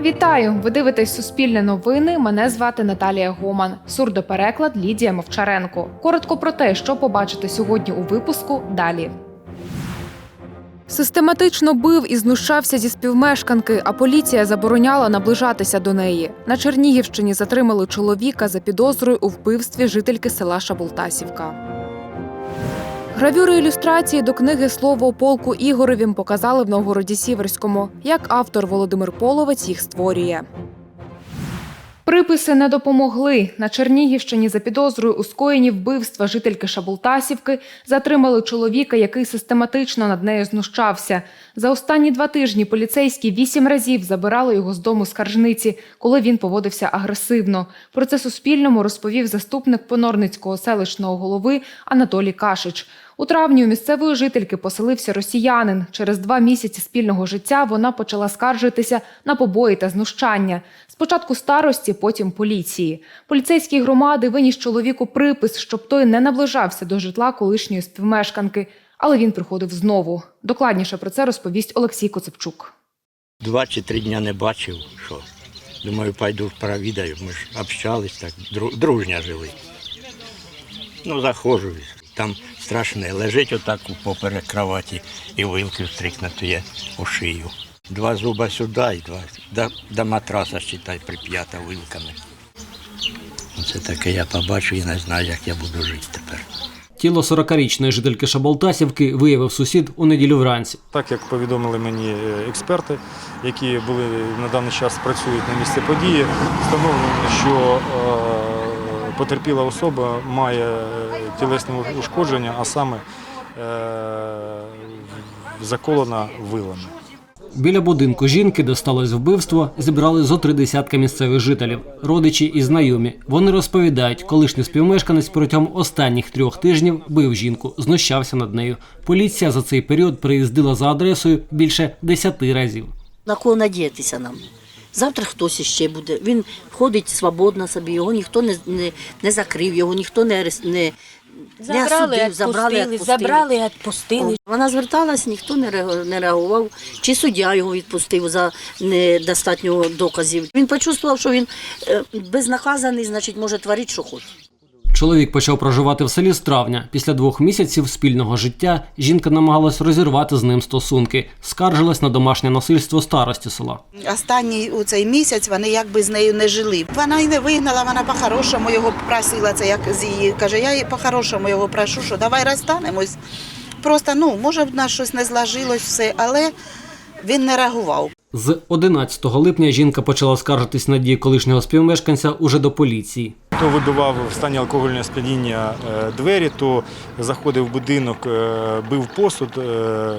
Вітаю! Ви дивитесь Суспільне новини. Мене звати Наталія Гоман. Сурдопереклад Лідія Мовчаренко. Коротко про те, що побачите сьогодні у випуску. Далі. Систематично бив і знущався зі співмешканки, а поліція забороняла наближатися до неї. На Чернігівщині затримали чоловіка за підозрою у вбивстві жительки села Шабултасівка. Гравюри ілюстрації до книги Слово полку Ігоровім показали в Новгороді Сіверському, як автор Володимир Половець їх створює. Приписи не допомогли. На Чернігівщині за підозрою у скоєнні вбивства жительки Шабултасівки затримали чоловіка, який систематично над нею знущався. За останні два тижні поліцейські вісім разів забирали його з дому скаржниці, коли він поводився агресивно. Про це Суспільному розповів заступник Понорницького селищного голови Анатолій Кашич. У травні у місцевої жительки поселився росіянин. Через два місяці спільного життя вона почала скаржитися на побої та знущання. Спочатку старості, потім поліції. Поліцейські громади виніс чоловіку припис, щоб той не наближався до житла колишньої співмешканки. Але він приходив знову. Докладніше про це розповість Олексій Коцепчук. Два чи три дня не бачив, що. Думаю, пойду провідаю. Ми ж общались так, дружня жили. Ну, заходжу, там страшне. Лежить отак у поперек кроваті і вилки встрикнуті у шию. Два зуба сюди і два до, до матраса, считай, прип'ята вилками. Це таке я побачу і не знаю, як я буду жити тепер. Тіло 40-річної жительки Шаболтасівки виявив сусід у неділю вранці. Так як повідомили мені е, експерти, які були на даний час працюють на місці події, встановлено, що е, потерпіла особа має тілесне ушкодження, а саме е, заколена вилами. Біля будинку жінки, де сталося вбивство, зібрали зо три десятка місцевих жителів, родичі і знайомі. Вони розповідають, колишній співмешканець протягом останніх трьох тижнів бив жінку, знущався над нею. Поліція за цей період приїздила за адресою більше десяти разів. На кого надіятися нам? Завтра хтось іще буде. Він ходить свободно собі, його ніхто не, не, не закрив, його ніхто не, не, не Забрали, осудив, забрали, відпустили, забрали, відпустили. Вона зверталась, ніхто не не реагував. Чи суддя його відпустив за недостатньо доказів. Він почувствував, що він е, безнаказаний, значить, може творити, що хоче. Чоловік почав проживати в селі з травня. Після двох місяців спільного життя жінка намагалась розірвати з ним стосунки, скаржилась на домашнє насильство старості села. Останній у цей місяць вони якби з нею не жили. Вона й не вигнала, вона по-хорошому його просила. Це як з її каже, я її по-хорошому його прошу, що давай розстанемось. Просто ну може в нас щось не зложилось все, але він не реагував. З 11 липня жінка почала скаржитись на дії колишнього співмешканця уже до поліції. То вибивав в стані алкогольного сп'яніння е, двері, то заходив в будинок, е, бив посуд, е,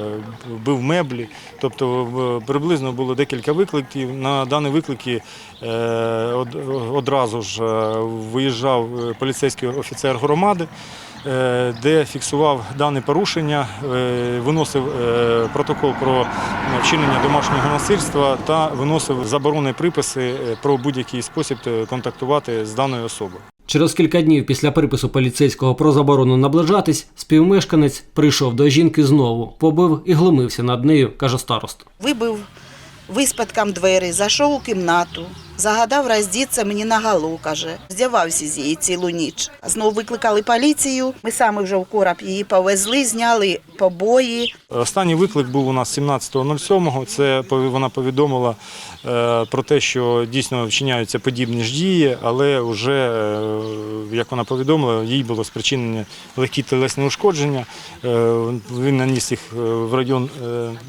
бив меблі. Тобто приблизно було декілька викликів. На дані виклики одразу ж виїжджав поліцейський офіцер громади, де фіксував дане порушення, е, виносив е, протокол про вчинення домашнього насильства та виносив заборонні приписи е, про будь-який спосіб е, контактувати з даною особою. Через кілька днів після припису поліцейського про заборону наближатись, співмешканець прийшов до жінки знову, побив і глумився над нею, каже староста. Вибив виспадком двері, зайшов у кімнату, загадав роздіться мені на голову, каже. Здявався з її цілу ніч. Знову викликали поліцію. Ми саме вже в короб її повезли, зняли побої. Останній виклик був у нас 17.07. Це вона повідомила е, про те, що дійсно вчиняються подібні ж дії, але вже, е, як вона повідомила, їй було спричинені легкі тілесні ушкодження. Е, Він наніс їх в район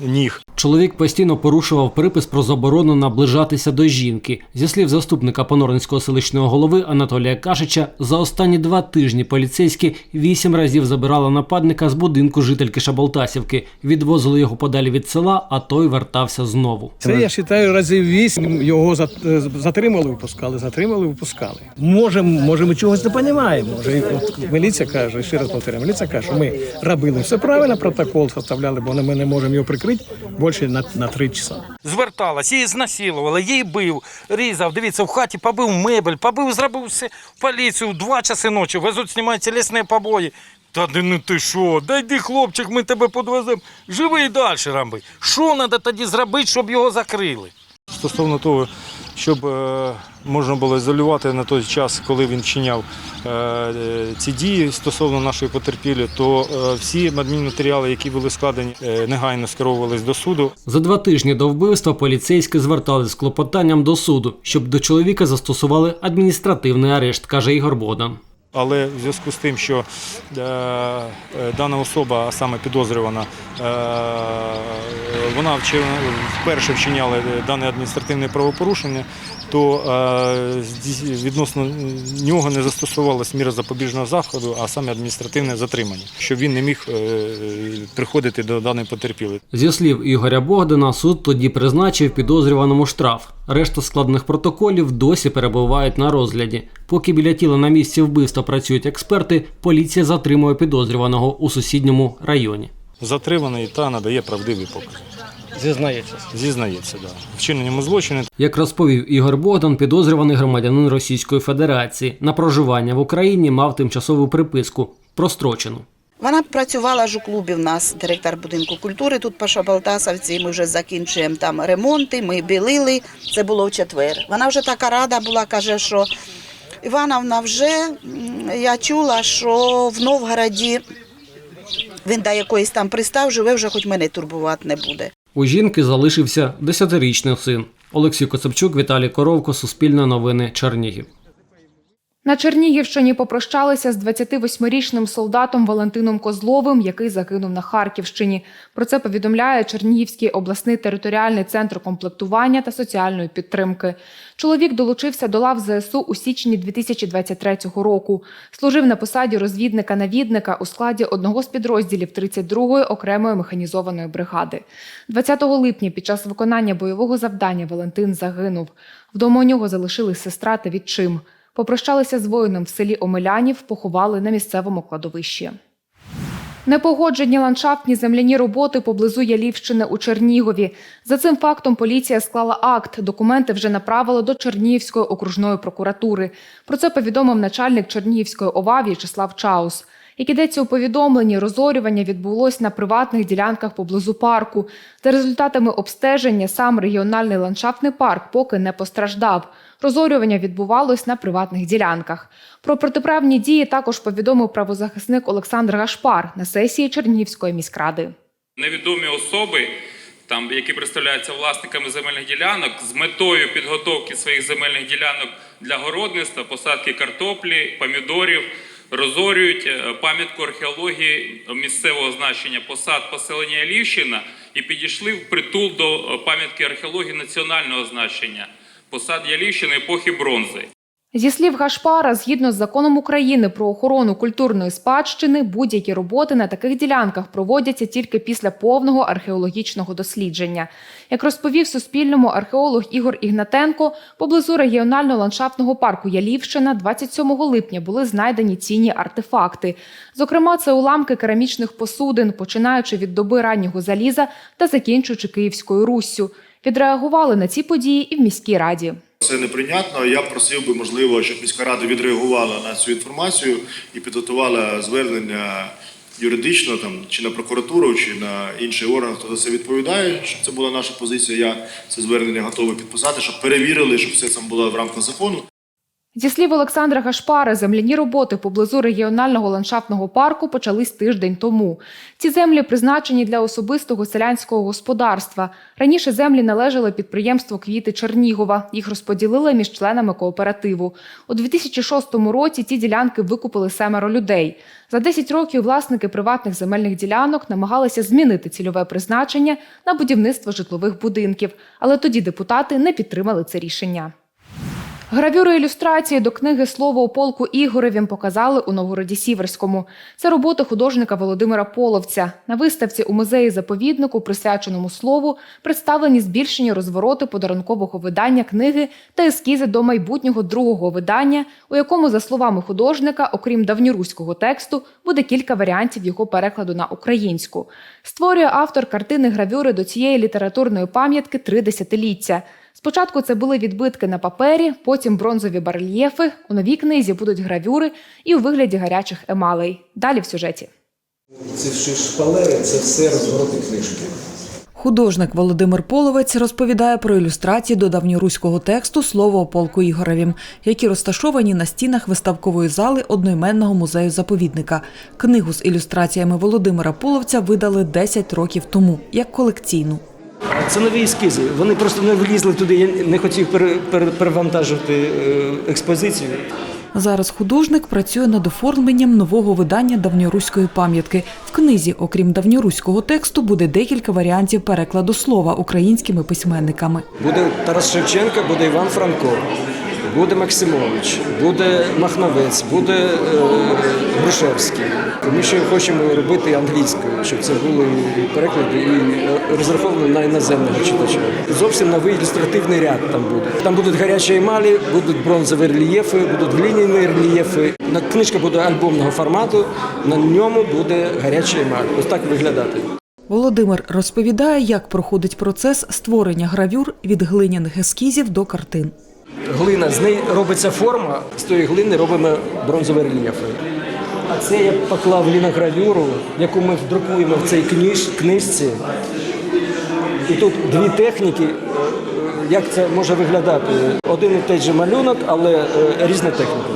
ніг. Чоловік постійно порушував припис про заборону наближатися до жінки. Зі слів заступника Понорницького селищного голови Анатолія Кашича, за останні два тижні поліцейські вісім разів забирали нападника з будинку жительки Шаболтасівки, відвозили його подалі від села, а той вертався знову. Це я вважаю, разів вісім його е, затримали, випускали, затримали, випускали. Може, може, ми чогось не розуміємо. Може, міліція каже, ще раз повторяю, міліція каже, що ми робили все правильно, протокол составляли, бо ми не можемо його прикрити більше на, на три часа. Зверталась, її знасилували, її бив, різав. Дивіться, в хаті побив мебель, побив, зробив поліцію два часи ночі, везуть, знімають тілесні побої. Та де ну ти що? Дай йди, хлопчик, ми тебе подвеземо. Живи і далі, рамби. Що треба тоді зробити, щоб його закрили? стосовно того, щоб е, можна було ізолювати на той час, коли він вчиняв е, е, ці дії стосовно нашої потерпілі, то всі адмінматеріали, які були складені, негайно скеровувались до суду. За два тижні до вбивства поліцейські звертались з клопотанням до суду, щоб до чоловіка застосували адміністративний арешт, каже Ігор Богдан. Але в зв'язку з тим, що е, е, дана особа, а саме підозрювана, е, вона вперше вчиняла дане адміністративне правопорушення, то відносно нього не застосовувалась міра запобіжного заходу, а саме адміністративне затримання, щоб він не міг приходити до даної потерпілої. Зі слів Ігоря Богдана, суд тоді призначив підозрюваному штраф. Решта складних протоколів досі перебувають на розгляді. Поки біля тіла на місці вбивства працюють експерти, поліція затримує підозрюваного у сусідньому районі. Затриманий та надає правдиві покази. Зізнається. Зізнається, да. вчиненням злочину Як розповів Ігор Богдан, підозрюваний громадянин Російської Федерації на проживання в Україні мав тимчасову приписку прострочену. Вона працювала ж у клубі в нас, директор будинку культури. Тут по Шабалтасовці. Ми вже закінчуємо там ремонти. Ми білили. Це було в четвер. Вона вже така рада була, каже, що Івановна вже я чула, що в Новгороді він до якоїсь там пристав, живе вже, хоч мене турбувати не буде. У жінки залишився 10-річний син. Олексій Коцепчук, Віталій Коровко, Суспільне новини, Чернігів. На Чернігівщині попрощалися з 28-річним солдатом Валентином Козловим, який загинув на Харківщині. Про це повідомляє Чернігівський обласний територіальний центр комплектування та соціальної підтримки. Чоловік долучився до лав ЗСУ у січні 2023 року. Служив на посаді розвідника-навідника у складі одного з підрозділів 32-ї окремої механізованої бригади. 20 липня під час виконання бойового завдання Валентин загинув. Вдома у нього залишились сестра та відчим. Попрощалися з воїном в селі Омелянів, поховали на місцевому кладовищі. Непогоджені ландшафтні земляні роботи поблизу Ялівщини у Чернігові. За цим фактом поліція склала акт. Документи вже направили до Чернігівської окружної прокуратури. Про це повідомив начальник Чернігівської ОВА В'ячеслав Чаус. Як ідеться у повідомленні, розорювання відбулось на приватних ділянках поблизу парку. За результатами обстеження сам регіональний ландшафтний парк поки не постраждав. Розорювання відбувалось на приватних ділянках. Про протиправні дії також повідомив правозахисник Олександр Гашпар на сесії Чернігівської міськради. невідомі особи, там, які представляються власниками земельних ділянок, з метою підготовки своїх земельних ділянок для городництва, посадки картоплі, помідорів, розорюють е, пам'ятку археології місцевого значення посад поселення Лівщина і підійшли в притул до е, пам'ятки археології національного значення посад Ялівщини епохи бронзи. Зі слів Гашпара, згідно з законом України про охорону культурної спадщини, будь-які роботи на таких ділянках проводяться тільки після повного археологічного дослідження. Як розповів Суспільному археолог Ігор Ігнатенко, поблизу регіонального ландшафтного парку Ялівщина 27 липня були знайдені цінні артефакти. Зокрема, це уламки керамічних посудин, починаючи від доби раннього заліза та закінчуючи Київською Руссю. Відреагували на ці події і в міській раді. Це неприйнятно. Я просив би, можливо, щоб міська рада відреагувала на цю інформацію і підготувала звернення юридично там чи на прокуратуру, чи на інший орган, хто за це відповідає. Щоб це була наша позиція. Я це звернення готовий підписати, щоб перевірили, щоб все це було в рамках закону. Зі слів Олександра Гашпари, земляні роботи поблизу регіонального ландшафтного парку почались тиждень тому. Ці землі призначені для особистого селянського господарства. Раніше землі належали підприємству Квіти Чернігова. Їх розподілили між членами кооперативу. У 2006 році ці ділянки викупили семеро людей. За 10 років власники приватних земельних ділянок намагалися змінити цільове призначення на будівництво житлових будинків, але тоді депутати не підтримали це рішення. Гравюри ілюстрації до книги Слово у полку Ігоревім показали у Новгороді Сіверському. Це роботи художника Володимира Половця. На виставці у музеї заповіднику, присвяченому слову, представлені збільшені розвороти подарункового видання книги та ескізи до майбутнього другого видання, у якому, за словами художника, окрім давньоруського тексту, буде кілька варіантів його перекладу на українську. Створює автор картини гравюри до цієї літературної пам'ятки три десятиліття. Спочатку це були відбитки на папері, потім бронзові барельєфи. У новій книзі будуть гравюри і у вигляді гарячих емалей. Далі в сюжеті. Ці всі шпалери це все розвороти книжки. Художник Володимир Половець розповідає про ілюстрації до давньоруського тексту Слово о полку Ігоревім, які розташовані на стінах виставкової зали одноіменного музею заповідника. Книгу з ілюстраціями Володимира Половця видали 10 років тому як колекційну. Це нові ескізи. Вони просто не влізли туди. Я не хотів пере- пере- перевантажити е, експозицію. Зараз художник працює над оформленням нового видання давньоруської пам'ятки. В книзі, окрім давньоруського тексту, буде декілька варіантів перекладу слова українськими письменниками. Буде Тарас Шевченка, буде Іван Франко, буде Максимович, буде Махновець, буде е, Грушевський. Ми ще хочемо робити англійською, щоб це були переклади і е, розраховано на іноземного читача. Зовсім новий ілюстративний ряд там буде. Там будуть гарячі емалі, будуть бронзові рельєфи, будуть глиняні рельєфи. Книжка буде альбомного формату, на ньому буде гаряча емаль. Ось так виглядати. Володимир розповідає, як проходить процес створення гравюр від глиняних ескізів до картин. Глина, з неї робиться форма, з тої глини робимо бронзові рельєфи. А це я поклав ліногравюру, яку ми друкуємо в цій книж, книжці. І тут дві техніки, е, як це може виглядати. Один і той же малюнок, але е, різна техніка.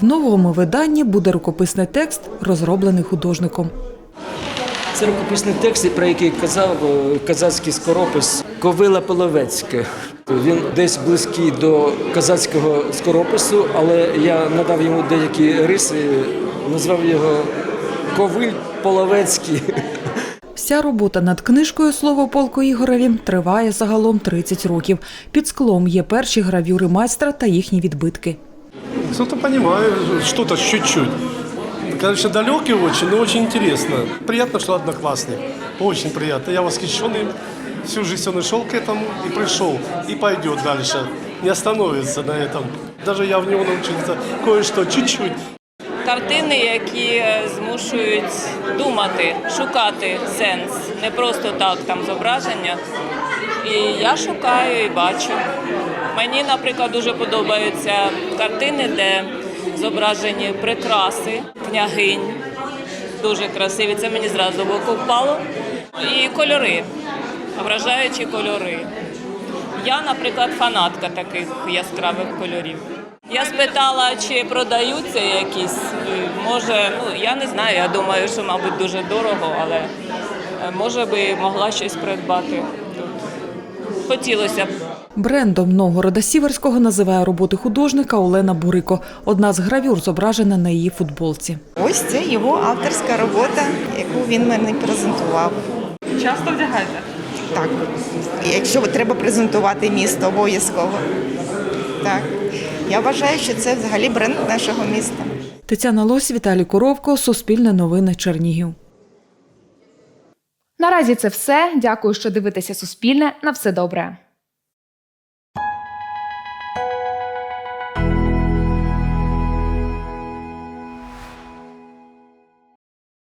В новому виданні буде рукописний текст, розроблений художником. Це рукописний текст, про який казав е, казацький скоропис Ковила Половецьке. Він десь близький до казацького скоропису, але я надав йому деякі риси, назвав його Ковиль Половецький. Вся робота над книжкою Слово полку Ігореві триває загалом 30 років. Під склом є перші гравюри майстра та їхні відбитки. Что-то понимаю, что-то чуть-чуть. Конечно, далекий очень, но очень интересно. Приятно, что одноклассник. Очень приятно. Я восхищен им. Всю жизнь он и шел к этому, и пришел, и пойдет дальше. Не остановится на этом. Даже я в него научился кое-что, чуть-чуть. Картини, які е, змушують думати, шукати сенс, не просто так там зображення. І я шукаю і бачу. Мені, наприклад, дуже подобаються картини, де зображені прикраси, княгинь. Дуже красиві. Це мені зразу в око впало. І кольори, вражаючі кольори. Я, наприклад, фанатка таких яскравих кольорів. Я спитала, чи продаються якісь. Може, ну я не знаю. Я думаю, що, мабуть, дуже дорого, але е, може би могла щось придбати тут. Хотілося б. Брендом Новгорода Сіверського називає роботи художника Олена Бурико. Одна з гравюр зображена на її футболці. Ось це його авторська робота, яку він мені презентував. Часто вдягаєте? Так, якщо треба презентувати місто, обов'язково. Так. Я вважаю, що це взагалі бренд нашого міста. Тетяна Лось, Віталій Коровко, Суспільне новини Чернігів. Наразі це все. Дякую, що дивитеся Суспільне. На все добре.